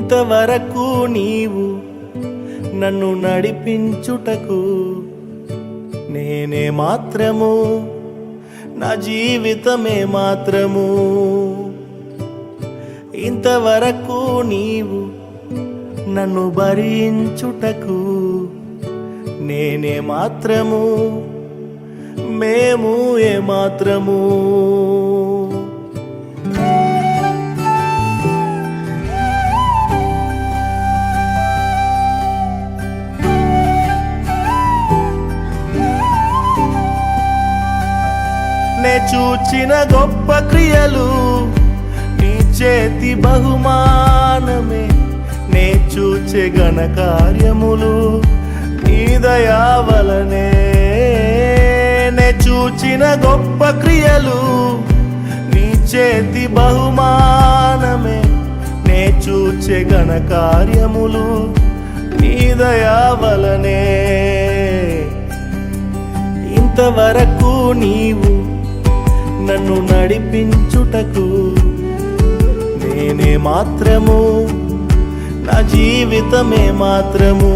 ఇంతవరకు నీవు నన్ను నడిపించుటకు నేనే మాత్రము నా జీవితమే మాత్రము. ఇంతవరకు నీవు నన్ను భరించుటకు నేనే మాత్రము మేము ఏ మాత్రము. చూచిన గొప్ప క్రియలు నీ చేతి బహుమానమే. నే చూచే ఘనకార్యములు నీ దయా వలనే. నే చూచిన గొప్ప క్రియలు నీ చేతి బహుమానమే. నే చూచే ఘనకార్యములు నీ దయా వలనే. ఇంతవరకు నీవు నన్ను నడిపించుటకు నేనే మాత్రము నా జీవితమే మాత్రము.